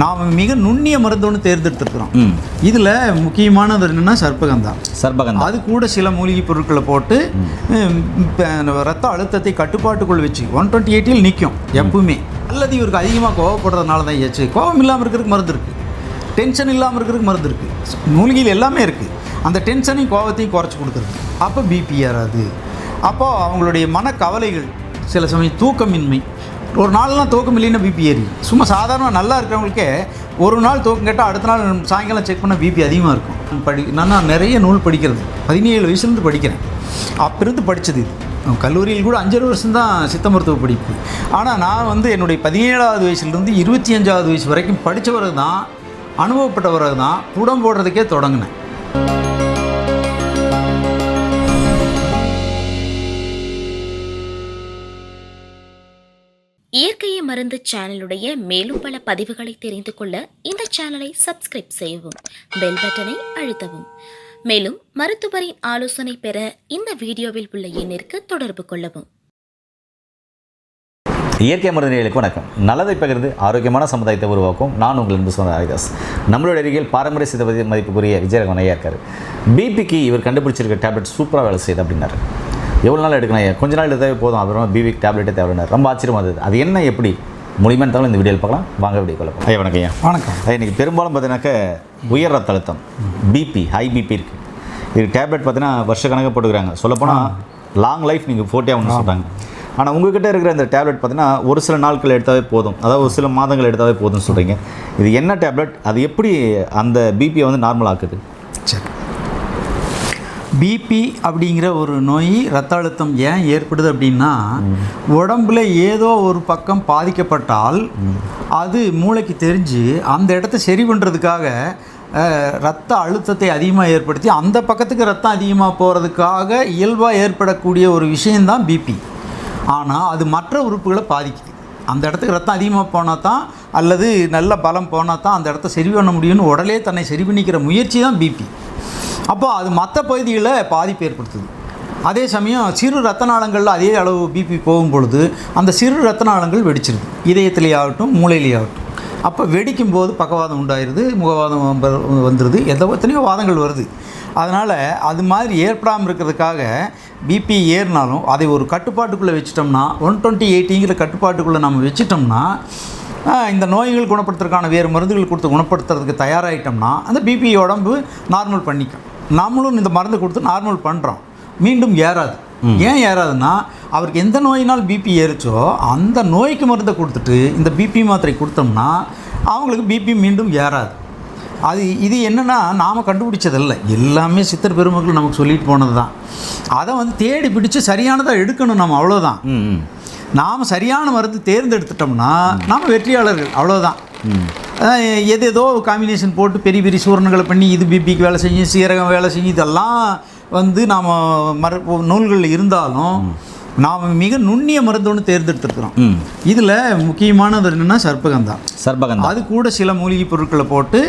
நாம் மிக நுண்ணிய மருந்து ஒன்று தேர்ந்தெடுத்திருக்கிறோம். இதில் முக்கியமானது என்னென்னா சர்ப்பகந்தா. சர்பகந்தா அது கூட சில மூலிகை பொருட்களை போட்டு இப்ப ரத்த அழுத்தத்தை கட்டுப்பாட்டுக்குள் வச்சு ஒன் டுவெண்ட்டி எயிட்டில் நிற்கும் எப்பவுமே. அல்லது இவருக்கு அதிகமாக கோவப்படுறதுனால தான் ஏச்சு கோவம் இல்லாமல் இருக்கிறதுக்கு மருந்து இருக்குது டென்ஷன் இல்லாமல் இருக்கிறதுக்கு மருந்து இருக்குது மூலிகையில் எல்லாமே இருக்குது அந்த டென்ஷனையும் கோவத்தையும் குறைச்சி கொடுக்குறது. அப்போ பிபி ஏறாது அப்போது அவங்களுடைய மனக்கவலைகள் சில சமயம் தூக்கமின்மை ஒரு நாள்லாம் தூக்கம் இல்லைன்னா பிபி ஏறி. சும்மா சாதாரணமாக நல்லா இருக்கிறவங்களுக்கே ஒரு நாள் தூக்கம் கேட்டால் அடுத்த நாள் சாயங்காலம் செக் பண்ணால் பிபி அதிகமாக இருக்கும். படி நான் நிறைய நூல் படிக்கிறது. பதினேழு வயசுலேருந்து படிக்கிறேன். அப்பிருந்து படித்தது இது. கல்லூரியில் கூட அஞ்சரை வருஷம் தான் சித்த மருத்துவ படிப்பு. ஆனால் நான் வந்து என்னுடைய பதினேழாவது வயசுலேருந்து இருபத்தி அஞ்சாவது வயசு வரைக்கும் படித்தவரை தான் அனுபவப்பட்டவரை தான் புடம் போடுறதுக்கே தொடங்கினேன். மருந்து சேனலுடைய மேலும் பல பதிவுகளை தெரிந்து கொள்ள இந்த சேனலை சப்ஸ்கிரைப் செய்யவும் பெல் பட்டனை அழுத்தவும். மேலும் மருத்துவரின் ஆலோசனை பெற இந்த வீடியோவில் உள்ள எண்ணிற்கு தொடர்பு கொள்ளவும். இயற்கை மருந்துகளுக்கு வணக்கம். நல்லதை பகிர்ந்து ஆரோக்கியமான சமுதாயத்தை உருவாக்கும் நான் உங்கள் அன்பு சொன்ன ஹரிதாஸ். நம்மளுடைய அருகில் பாரம்பரிய சித்த மதிப்புக்குரிய விஜயரகவன் ஐயா இருக்கார். பிபிக்கு இவர் கண்டுபிடிச்சிருக்க டேப்லெட் சூப்பராக வேலை செய்யுது அப்படின்னாரு. எவ்வளோ நாள் எடுக்கணும் கொஞ்ச நாள் எடுத்தாவே போதும். அப்புறமா பிபிக்கு டேப்லெட்டே தேவைன்னாரு ரொம்ப ஆச்சரியமாக இருந்தது. அது என்ன எப்படி? முடியுமென்னு தவிர இந்த வீடியோவில் பார்க்கலாம். வாங்க வீடியோ கொள்ளலாம் ஐயா வணக்கம் ஐயா. வணக்கம். ஐயா இன்றைக்கி பெரும்பாலும் பார்த்தீங்கன்னாக்க உயர் ரத்த அழுத்தம் பிபி ஹை பிபி இருக்குது இது டேப்லெட் பார்த்தீங்கன்னா வருஷக்கணக்காக போட்டுக்கிறாங்க. சொல்லப்போனால் லாங் லைஃப் நீங்கள் ஃபோர்ட்டியாக ஒன்று சொல்கிறாங்க ஆனால் உங்ககிட்ட இருக்கிற இந்த டேப்லெட் பார்த்தீங்கன்னா ஒரு சில நாட்கள் எடுத்தாவே போதும். அதாவது ஒரு சில மாதங்கள் எடுத்தாவே போதும்னு சொல்கிறீங்க இது என்ன டேப்லெட் அது எப்படி அந்த பிபியை வந்து நார்மல் ஆக்குது? பிபி அப்படிங்கிற ஒரு நோய் ரத்த அழுத்தம் ஏன் ஏற்படுது அப்படின்னா உடம்புல ஏதோ ஒரு பக்கம் பாதிக்கப்பட்டால் அது மூளைக்கு தெரிஞ்சு அந்த இடத்த சரி பண்ணுறதுக்காக ரத்த அழுத்தத்தை அதிகமாக ஏற்படுத்தி அந்த பக்கத்துக்கு ரத்தம் அதிகமாக போகிறதுக்காக இயல்பாக ஏற்படக்கூடிய ஒரு விஷயந்தான் பிபி ஆனால் அது மற்ற உறுப்புகளை பாதிக்குது. அந்த இடத்துக்கு ரத்தம் அதிகமாக போனால் தான் அல்லது நல்ல பலம் போனால் தான் அந்த இடத்த சரி பண்ண முடியும்னு உடலே தன்னை சரி பண்ணிக்கிற முயற்சி தான் பிபி அப்போ அது மற்ற பகுதியில் பாதிப்பு ஏற்படுத்துது. அதே சமயம் சிறு ரத்த நாளங்களில் அதே அளவு பிபி போகும் பொழுது அந்த சிறு ரத்த நாளங்கள் வெடிச்சிருது. இதயத்திலேயாகட்டும் ஆகட்டும் ஆகட்டும். அப்போ வெடிக்கும் போது பக்கவாதம் உண்டாயிருது முகவாதம் வ- வந்துடுது எதோ எத்தனையோ வாதங்கள் வருது. அதனால் அது மாதிரி ஏற்படாமல் இருக்கிறதுக்காக பிபி ஏறினாலும் அதை ஒரு கட்டுப்பாட்டுக்குள்ளே வச்சிட்டோம்னா ஒன் டுவெண்ட்டி எயிட்டிங்கிற கட்டுப்பாட்டுக்குள்ளே நம்ம வச்சிட்டோம்னா இந்த நோய்கள் குணப்படுத்துறதுக்கான வேறு மருந்துகள் கொடுத்து குணப்படுத்துறதுக்கு தயாராகிட்டோம்னா அந்த பிபி உடம்பு நார்மல் பண்ணிக்கும் நம்மளும் இந்த மருந்து கொடுத்து நார்மல் பண்ணுறோம் மீண்டும் ஏறாது. ஏன் ஏறாதுன்னா அவருக்கு எந்த நோயினால் பிபி ஏறிச்சோ அந்த நோய்க்கு மருந்தை கொடுத்துட்டு இந்த பிபி மாத்திரை கொடுத்தோம்னா அவங்களுக்கு பிபி மீண்டும் ஏறாது. அது இது என்னென்னா நாம் கண்டுபிடிச்சதில்ல. எல்லாமே சித்தர் பெருமக்கள் நமக்கு சொல்லிட்டு போனது தான் அதை வந்து தேடி பிடிச்சு சரியானதாக எடுக்கணும் நம்ம அவ்வளோதான் நாம் சரியான மருந்து தேர்ந்தெடுத்துட்டோம்னா நாம் வெற்றியாளர்கள் அவ்வளோதான் எது ஏதோ காம்பினேஷன் போட்டு பெரிய பெரிய சூரணங்களை பண்ணி இது பிபிக்கு வேலை செய்யும் சீரகம் வேலை செய்யும் இதெல்லாம் வந்து நாம் மர நூல்களில் இருந்தாலும் நாம் மிக நுண்ணிய மருந்து ஒன்று தேர்ந்தெடுத்துருக்குறோம். இதில் முக்கியமானது என்னென்னா சர்ப்பகந்தா சர்பகந்தா. அது கூட சில மூலிகை பொருட்களை போட்டு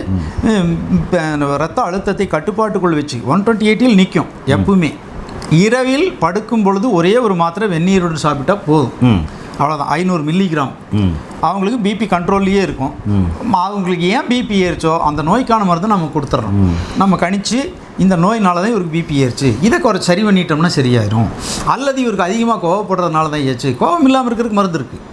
இப்ப ரத்த அழுத்தத்தை கட்டுப்பாட்டுக்குள் வச்சு ஒன் டுவெண்ட்டி எயிட்டில் நிற்கும் எப்பவுமே. இரவில் படுக்கும் பொழுது ஒரே ஒரு மாத்திரை வெந்நீருடன் சாப்பிட்டா போதும். அவ்வளோதான் ஐநூறு மில்லிகிராம் அவங்களுக்கு பிபி கண்ட்ரோல்லையே இருக்கும். அவங்களுக்கு ஏன் பிபி ஏறிச்சோ அந்த நோய்க்கான மருந்து நம்ம கொடுத்துட்றோம் நம்ம கணிச்சு இந்த நோயினால தான் இவருக்கு பிபி ஏறிச்சு. இதை குறைச்சி சரி பண்ணிட்டோம்னா சரியாயிரும். அல்லது இவருக்கு அதிகமாக கோவப்படுறதுனால தான் ஏச்சு கோவம் இல்லாமல் இருக்கிறதுக்கு மருந்து இருக்குது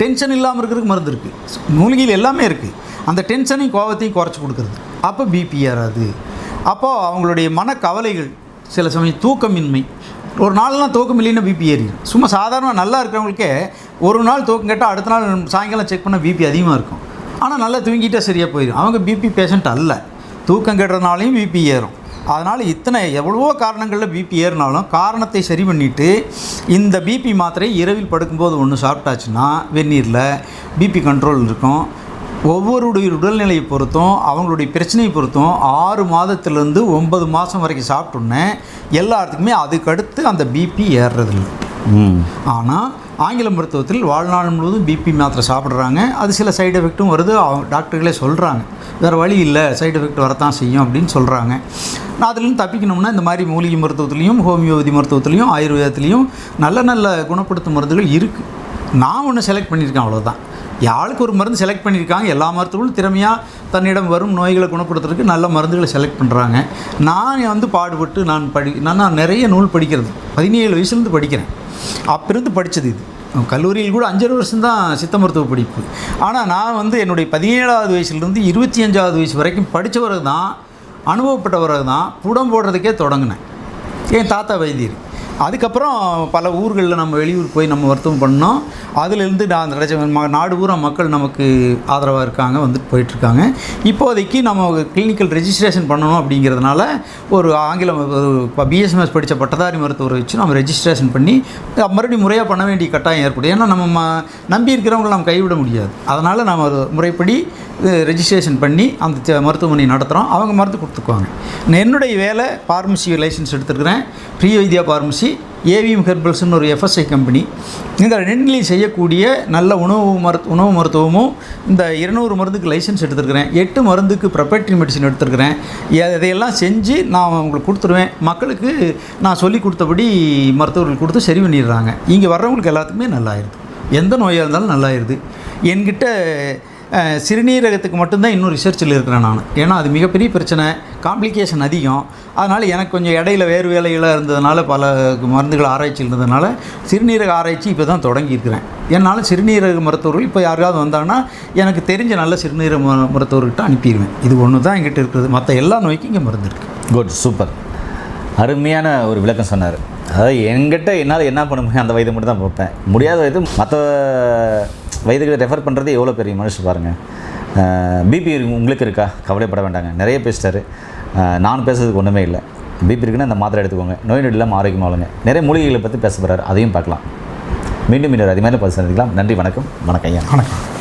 டென்ஷன் இல்லாமல் இருக்கிறதுக்கு மருந்து இருக்குது மூலிகையில் எல்லாமே இருக்குது அந்த டென்ஷனையும் கோவத்தையும் குறைச்சி கொடுக்குறது. அப்போ பிபி ஏறாது. அப்போது அவங்களுடைய மனக்கவலைகள் சில சமயம் தூக்கமின்மை. ஒரு நாள்லாம் தூக்கம் இல்லைன்னா பிபி ஏறிடும் சும்மா சாதாரண நல்லா இருக்கிறவங்களுக்கே ஒரு நாள் தூக்கம் கேட்டால் அடுத்த நாள் சாயங்காலம் செக் பண்ணால் பிபி அதிகமாக இருக்கும். ஆனால் நல்லா தூங்கிட்டா சரியாக போயிடும். அவங்க பிபி பேஷண்ட் அல்ல. தூக்கம் கெடுறதுனாலையும் பிபி ஏறும். அதனால் இத்தனை எவ்வளவோ காரணங்களில் பிபி ஏறினாலும் காரணத்தை சரி பண்ணிவிட்டு இந்த பிபி மாத்திரை இரவில் படுக்கும்போது ஒன்று சாப்பிட்டாச்சுன்னா வெந்நீரில் பிபி கண்ட்ரோல் இருக்கும். ஒவ்வொருடைய உடல்நிலையை பொறுத்தும் அவங்களுடைய பிரச்சனையை பொறுத்தும் ஆறு மாதத்துலேருந்து ஒன்பது மாதம் வரைக்கும் சாப்பிட்டோன்னே எல்லாத்துக்குமே அதுக்கடுத்து அந்த பிபி ஏறுறதில்லை. ம். ஆனால் ஆங்கில மருத்துவத்தில் வாழ்நாள் முழுவதும் பிபி மாத்திரை சாப்பிட்றாங்க. அது சில சைடு எஃபெக்ட்டும் வருது. டாக்டர்களே சொல்கிறாங்க வேறு வழி இல்லை. சைடு எஃபெக்ட் வரத்தான் செய்யும் அப்படின்னு சொல்கிறாங்க நான் அதுலேருந்து தப்பிக்கணும்னா இந்த மாதிரி மூலிகை மருத்துவத்துலேயும் ஹோமியோபதி மருத்துவத்துலேயும் ஆயுர்வேதத்துலேயும் நல்ல நல்ல குணப்படுத்தும் மருந்துகள் இருக்குது நான் ஒன்று செலக்ட் பண்ணியிருக்கேன் அவ்வளோதான் யாருக்கு ஒரு மருந்து செலக்ட் பண்ணியிருக்காங்க? எல்லா மருத்துவர்களும் திறமையாக தன்னிடம் வரும் நோய்களை குணப்படுத்துறதுக்கு நல்ல மருந்துகளை செலக்ட் பண்ணுறாங்க நான் வந்து பாடுபட்டு நான் படி நான் நான் நிறைய நூல் படிக்கிறது. பதினேழு வயசுலேருந்து படிக்கிறேன். அப்பிருந்து படித்தது இது. கல்லூரியில் கூட அஞ்சரை வருஷம் தான் சித்த மருத்துவ படிப்பு. ஆனால் நான் வந்து என்னுடைய பதினேழாவது வயசுலேருந்து இருபத்தி அஞ்சாவது வயசு வரைக்கும் படித்தவரை தான் அனுபவப்பட்டவரை தான் புடம் போடுறதுக்கே தொடங்கினேன். என் தாத்தா வைத்தியர். அதுக்கப்புறம் பல ஊர்களில் நம்ம வெளியூர் போய் நம்ம வருத்தம் பண்ணோம் அதுலேருந்து நான் கிடைச்ச நாடு பூரா மக்கள் நமக்கு ஆதரவாக இருக்காங்க வந்துட்டு போயிட்டுருக்காங்க. இப்போதைக்கு நம்ம கிளினிக்கல் ரெஜிஸ்ட்ரேஷன் பண்ணணும் அப்படிங்கிறதுனால ஒரு ஆங்கிலம் ஒரு பிஎஸ்எம்எஸ் படித்த பட்டதாரி மருத்துவரை வச்சு நம்ம ரெஜிஸ்ட்ரேஷன் பண்ணி மறுபடியும் முறையாக பண்ண வேண்டிய கட்டாயம் ஏற்படும். ஏன்னா நம்ம ம நம்பி இருக்கிறவங்களை நம்ம கைவிட முடியாது. அதனால் நம்ம முறைப்படி ரெஜிஸ்ட்ரேஷன் பண்ணி அந்த மருத்துவமனை நடத்துகிறோம் அவங்க மருந்து கொடுத்துக்குவாங்க. என்னுடைய வேலை ஃபார்மசி லைசன்ஸ் எடுத்துருக்கிறேன். ப்ரீ வைத்தியா ஃபார்மசி ஏவிஎம் ஹெர்பல்ஸ்னு ஒரு எஃப்எஸ்ஐ கம்பெனி இந்த ரெண்டுலையும் செய்யக்கூடிய நல்ல உணவு மருத்து உணவு மருத்துவமும் இந்த இருநூறு மருந்துக்கு லைசன்ஸ் எடுத்துருக்கிறேன். எட்டு மருந்துக்கு ப்ரொபேட்ரி மெடிசன் எடுத்துருக்கிறேன். இதையெல்லாம் செஞ்சு நான் உங்களுக்கு கொடுத்துருவேன். மக்களுக்கு நான் சொல்லி கொடுத்தபடி மருத்துவர்கள் கொடுத்து சரி பண்ணிடுறாங்க. இங்கே வர்றவங்களுக்கு எல்லாத்துக்குமே நல்லாயிருது. எந்த நோயாக இருந்தாலும் நல்லாயிருது. என்கிட்ட சிறுநீரகத்துக்கு மட்டும்தான் இன்னும் ரிசர்ச்சில் இருக்கிறேன் நான். ஏன்னா அது மிகப்பெரிய பிரச்சனை. காம்ப்ளிகேஷன் அதிகம். அதனால் எனக்கு கொஞ்சம் இடையில வேறு வேலைகளாக இருந்ததுனால பல மருந்துகள் ஆராய்ச்சி இருந்ததுனால சிறுநீரக ஆராய்ச்சி இப்போ தான் தொடங்கியிருக்கிறேன் என்னால் சிறுநீரக மருத்துவர்கள் இப்போ யாருக்காவது வந்தாங்கன்னா எனக்கு தெரிஞ்ச நல்ல சிறுநீரக ம- மருத்துவர்கிட்ட அனுப்பிடுவேன். இது ஒன்று தான் எங்கிட்ட இருக்கிறது மற்ற எல்லா நோய்க்கும் இங்கே மருந்து இருக்குது குட் சூப்பர் அருமையான ஒரு விளக்கம் சொன்னார். அதாவது என்கிட்ட என்னால் என்ன பண்ண முடியும் அந்த வயது மட்டும் தான் பார்ப்பேன். முடியாத வயது மற்ற வயதுகளை ரெஃபர் பண்ணுறது எவ்வளோ பெரிய மனுஷன் பாருங்கள் பிபி உங்களுக்கு இருக்கா? கவலைப்பட வேண்டாங்க. நிறைய பேசிட்டாரு. நான் பேசுறதுக்கு ஒன்றுமே இல்லை. பிபி இருக்குன்னா அந்த மாத்திரை எடுத்துக்கோங்க. நோய் நொடி இல்லாமல் ஆரோக்கியமாக வாழுங்க. நிறைய மூலிகைகளை பற்றி பேச போகிறாரு அதையும் பார்க்கலாம். மீண்டும் இன்னொரு அதிகமான பதிவு சந்திக்கலாம். நன்றி வணக்கம். வணக்கம் ஐயா. வணக்கம்.